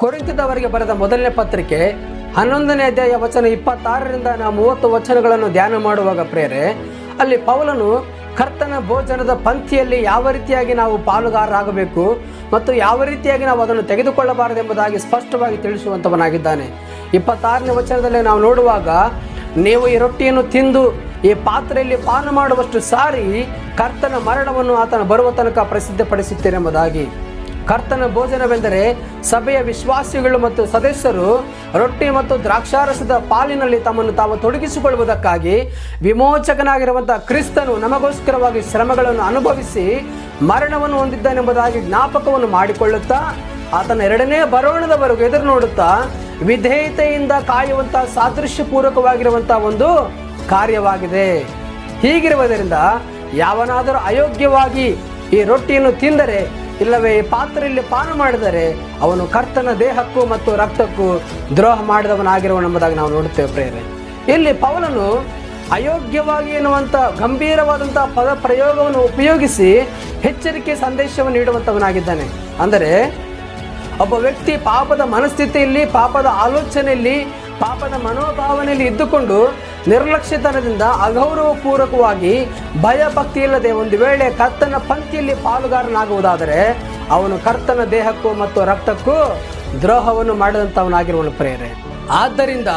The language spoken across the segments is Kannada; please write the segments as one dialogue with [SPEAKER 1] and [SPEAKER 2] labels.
[SPEAKER 1] ಕೊರಿಂತದವರಿಗೆ ಬರೆದ ಮೊದಲನೇ ಪತ್ರಿಕೆ, ಹನ್ನೊಂದನೇ ಅಧ್ಯಾಯ ವಚನ ಇಪ್ಪತ್ತಾರರಿಂದ ನಾವು ಮೂವತ್ತು ವಚನಗಳನ್ನು ಧ್ಯಾನ ಮಾಡುವಾಗ ಪ್ರೇರೆ, ಅಲ್ಲಿ ಪೌಲನು ಕರ್ತನ ಭೋಜನದ ಪಂಕ್ತಿಯಲ್ಲಿ ಯಾವ ರೀತಿಯಾಗಿ ನಾವು ಪಾಲುಗಾರರಾಗಬೇಕು ಮತ್ತು ಯಾವ ರೀತಿಯಾಗಿ ನಾವು ಅದನ್ನು ತೆಗೆದುಕೊಳ್ಳಬಾರದೆಂಬುದಾಗಿ ಸ್ಪಷ್ಟವಾಗಿ ತಿಳಿಸುವಂತವನಾಗಿದ್ದಾನೆ ಇಪ್ಪತ್ತಾರನೇ ವಚನದಲ್ಲಿ ನಾವು ನೋಡುವಾಗ, ನೀವು ಈ ರೊಟ್ಟಿಯನ್ನು ತಿಂದು ಈ ಪಾತ್ರೆಯಲ್ಲಿ ಪಾನ ಮಾಡುವಷ್ಟು ಸಾರಿ ಕರ್ತನ ಮರಣವನ್ನು ಆತನ ಬರುವ ತನಕ ಪ್ರಸಿದ್ಧಪಡಿಸುತ್ತೀರೆಂಬುದಾಗಿ. ಕರ್ತನ ಭೋಜನವೆಂದರೆ ಸಭೆಯ ವಿಶ್ವಾಸಿಗಳು ಮತ್ತು ಸದಸ್ಯರು ರೊಟ್ಟಿ ಮತ್ತು ದ್ರಾಕ್ಷಾರಸದ ಪಾಲಿನಲ್ಲಿ ತಮ್ಮನ್ನು ತಾವು ತೊಡಗಿಸಿಕೊಳ್ಳುವುದಕ್ಕಾಗಿ ವಿಮೋಚಕನಾಗಿರುವಂತಹ ಕ್ರಿಸ್ತನು ನಮಗೋಸ್ಕರವಾಗಿ ಶ್ರಮಗಳನ್ನು ಅನುಭವಿಸಿ ಮರಣವನ್ನು ಹೊಂದಿದ್ದಾನೆಂಬುದಾಗಿ ಜ್ಞಾಪಕವನ್ನು ಮಾಡಿಕೊಳ್ಳುತ್ತಾ ಆತನ ಎರಡನೇ ಬರೋಣದವರೆಗೂ ಎದುರು ನೋಡುತ್ತಾ ವಿಧೇಯತೆಯಿಂದ ಕಾಯುವಂತಹ ಸಾದೃಶ್ಯಪೂರ್ವಕವಾಗಿರುವಂತಹ ಒಂದು ಕಾರ್ಯವಾಗಿದೆ. ಹೀಗಿರುವುದರಿಂದ ಯಾವನಾದರೂ ಅಯೋಗ್ಯವಾಗಿ ಈ ರೊಟ್ಟಿಯನ್ನು ತಿಂದರೆ ಇಲ್ಲವೇ ಪಾತ್ರೆಯಲ್ಲಿ ಪಾನ ಮಾಡಿದರೆ ಅವನು ಕರ್ತನ ದೇಹಕ್ಕೂ ಮತ್ತು ರಕ್ತಕ್ಕೂ ದ್ರೋಹ ಮಾಡಿದವನಾಗಿರುವನೆಂಬುದಾಗಿ ನಾವು ನೋಡುತ್ತೇವೆ ಪ್ರೇರೆ ಇಲ್ಲಿ ಪೌಲನು ಅಯೋಗ್ಯವಾಗಿ ಎನ್ನುವಂಥ ಗಂಭೀರವಾದಂಥ ಪದ ಪ್ರಯೋಗವನ್ನು ಉಪಯೋಗಿಸಿ ಎಚ್ಚರಿಕೆ ಸಂದೇಶವನ್ನು ನೀಡುವಂಥವನಾಗಿದ್ದಾನೆ. ಅಂದರೆ, ಒಬ್ಬ ವ್ಯಕ್ತಿ ಪಾಪದ ಮನಸ್ಥಿತಿಯಲ್ಲಿ, ಪಾಪದ ಆಲೋಚನೆಯಲ್ಲಿ, ಪಾಪದ ಮನೋಭಾವನೆಯಲ್ಲಿ ಇದ್ದುಕೊಂಡು ನಿರ್ಲಕ್ಷ್ಯತನದಿಂದ ಅಗೌರವಪೂರ್ವಕವಾಗಿ ಭಯ ಭಕ್ತಿ ಇಲ್ಲದೆ ಒಂದು ವೇಳೆ ಕರ್ತನ ಪಂಕ್ತಿಯಲ್ಲಿ ಪಾಲುಗಾರನಾಗುವುದಾದರೆ ಅವನು ಕರ್ತನ ದೇಹಕ್ಕೂ ಮತ್ತು ರಕ್ತಕ್ಕೂ ದ್ರೋಹವನ್ನು ಮಾಡಿದಂಥವನಾಗಿರುವನು ಪ್ರೇರೆ ಆದ್ದರಿಂದ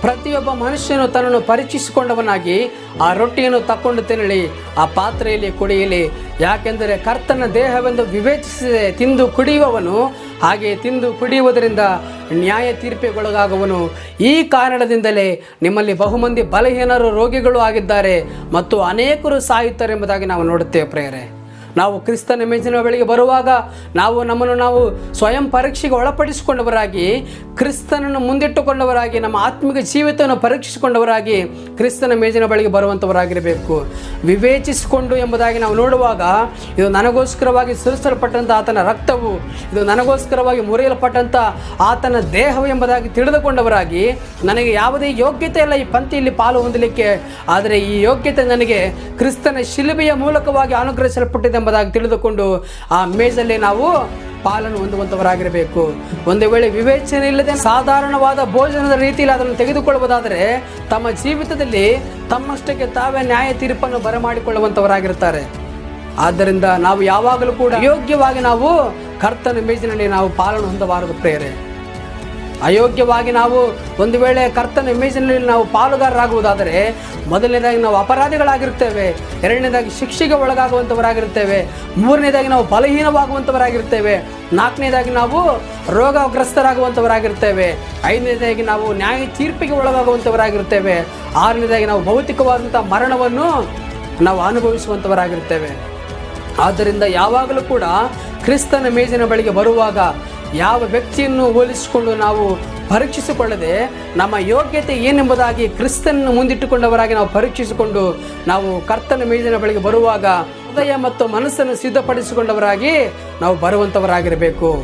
[SPEAKER 1] ಪ್ರತಿಯೊಬ್ಬ ಮನುಷ್ಯನು ತನ್ನನ್ನು ಪರಿಚಯಿಸಿಕೊಂಡವನಾಗಿ ಆ ರೊಟ್ಟಿಯನ್ನು ತಕ್ಕೊಂಡು ತಿನ್ನಲಿ, ಆ ಪಾತ್ರೆಯಲ್ಲಿ ಕುಡಿಯಲಿ. ಯಾಕೆಂದರೆ ಕರ್ತನ ದೇಹವೆಂದು ವಿವೇಚಿಸದೆ, ತಿಂದು ಕುಡಿಯುವವನು ಹಾಗೆ ತಿಂದು ಕುಡಿಯುವುದರಿಂದ ನ್ಯಾಯ ತೀರ್ಪಿಗೊಳಗಾಗುವನು ಈ ಕಾರಣದಿಂದಲೇ ನಿಮ್ಮಲ್ಲಿ ಬಹುಮಂದಿ ಬಲಹೀನರು ರೋಗಿಗಳು ಆಗಿದ್ದಾರೆ ಮತ್ತು ಅನೇಕರು ಸಾಯುತ್ತಾರೆ ಎಂಬುದಾಗಿ ನಾವು ನೋಡುತ್ತೇವೆ ಪ್ರೇಯರೆ. ನಾವು ಕ್ರಿಸ್ತನ ಮೇಜಿನ ಬಳಿಗೆ ಬರುವಾಗ ನಾವು ನಮ್ಮನ್ನು ನಾವು ಸ್ವಯಂ ಪರೀಕ್ಷೆಗೆ ಒಳಪಡಿಸಿಕೊಂಡವರಾಗಿ, ಕ್ರಿಸ್ತನನ್ನು ಮುಂದಿಟ್ಟುಕೊಂಡವರಾಗಿ, ನಮ್ಮ ಆತ್ಮಿಕ ಜೀವಿತವನ್ನು ಪರೀಕ್ಷಿಸಿಕೊಂಡವರಾಗಿ ಕ್ರಿಸ್ತನ ಮೇಜಿನ ಬಳಿಗೆ ಬರುವಂಥವರಾಗಿರಬೇಕು ವಿವೇಚಿಸಿಕೊಂಡು ಎಂಬುದಾಗಿ ನಾವು ನೋಡುವಾಗ ಇದು ನನಗೋಸ್ಕರವಾಗಿ ಸುರಿಸಲ್ಪಟ್ಟಂಥ ಆತನ ರಕ್ತವು, ಇದು ನನಗೋಸ್ಕರವಾಗಿ ಮುರಿಯಲ್ಪಟ್ಟಂಥ ಆತನ ದೇಹವು ಎಂಬುದಾಗಿ ತಿಳಿದುಕೊಂಡವರಾಗಿ ನನಗೆ ಯಾವುದೇ ಯೋಗ್ಯತೆ ಇಲ್ಲ ಈ ಪಂಕ್ತಿಯಲ್ಲಿ ಪಾಲು ಹೊಂದಲಿಕ್ಕೆ. ಆದರೆ ಈ ಯೋಗ್ಯತೆ ನನಗೆ ಕ್ರಿಸ್ತನ ಶಿಲುಬೆಯ ಮೂಲಕವಾಗಿ ಅನುಗ್ರಹಿಸಲ್ಪಟ್ಟಿದೆ ಎಂಬುದಾಗಿ ತಿಳಿದುಕೊಂಡು ಆ ಮೇಜಲ್ಲಿ ನಾವು ಪಾಲನ್ನು ಹೊಂದುವಂಥವರಾಗಿರಬೇಕು ಒಂದು ವೇಳೆ ವಿವೇಚನೆ ಇಲ್ಲದೆ ಸಾಧಾರಣವಾದ ಭೋಜನದ ರೀತಿಯಲ್ಲಿ ಅದನ್ನು ತೆಗೆದುಕೊಳ್ಳುವುದಾದರೆ ತಮ್ಮ ಜೀವಿತದಲ್ಲಿ ತಮ್ಮಷ್ಟಕ್ಕೆ ತಾವೇ ನ್ಯಾಯ ತೀರ್ಪನ್ನು ಬರಮಾಡಿಕೊಳ್ಳುವಂಥವರಾಗಿರ್ತಾರೆ ಆದ್ದರಿಂದ ನಾವು ಯಾವಾಗಲೂ ಕೂಡ ಯೋಗ್ಯವಾಗಿ ನಾವು ಕರ್ತನ ಮೇಜಿನಲ್ಲಿ ನಾವು ಪಾಲನ್ನು ಹೊಂದಬಾರದು ಪ್ರೇರೆ ಅಯೋಗ್ಯವಾಗಿ ನಾವು ಒಂದು ವೇಳೆ ಕರ್ತನ ಇಮೇಜಿನಲ್ಲಿ ನಾವು ಪಾಲುಗಾರರಾಗುವುದಾದರೆ ಮೊದಲನೇದಾಗಿ ನಾವು ಅಪರಾಧಿಗಳಾಗಿರ್ತೇವೆ, ಎರಡನೇದಾಗಿ ಶಿಕ್ಷೆಗೆ ಒಳಗಾಗುವಂಥವರಾಗಿರ್ತೇವೆ, ಮೂರನೇದಾಗಿ ನಾವು ಬಲಹೀನವಾಗುವಂಥವರಾಗಿರ್ತೇವೆ, ನಾಲ್ಕನೇದಾಗಿ ನಾವು ರೋಗಗ್ರಸ್ತರಾಗುವಂಥವರಾಗಿರ್ತೇವೆ, ಐದನೇದಾಗಿ ನಾವು ನ್ಯಾಯ ತೀರ್ಪಿಗೆ ಒಳಗಾಗುವಂಥವರಾಗಿರ್ತೇವೆ, ಆರನೇದಾಗಿ ನಾವು ಭೌತಿಕವಾದಂಥ ಮರಣವನ್ನು ನಾವು ಅನುಭವಿಸುವಂಥವರಾಗಿರ್ತೇವೆ. ಆದ್ದರಿಂದ ಯಾವಾಗಲೂ ಕೂಡ ಕ್ರಿಸ್ತನ ಮೇಜಿನ ಬಳಿಗೆ ಬರುವಾಗ ಯಾವ ವ್ಯಕ್ತಿಯನ್ನು ಹೋಲಿಸಿಕೊಂಡು ನಾವು ಪರೀಕ್ಷಿಸಿಕೊಳ್ಳದೆ ನಮ್ಮ ಯೋಗ್ಯತೆ ಏನೆಂಬುದಾಗಿ ಕ್ರಿಸ್ತನನ್ನು ಮುಂದಿಟ್ಟುಕೊಂಡವರಾಗಿ ನಾವು ಪರೀಕ್ಷಿಸಿಕೊಂಡು ನಾವು ಕರ್ತನ ಮೇಜಿನ ಬಳಿಗೆ ಬರುವಾಗ ಹೃದಯ ಮತ್ತು ಮನಸ್ಸನ್ನು ಸಿದ್ಧಪಡಿಸಿಕೊಂಡವರಾಗಿ ನಾವು ಬರುವಂಥವರಾಗಿರಬೇಕು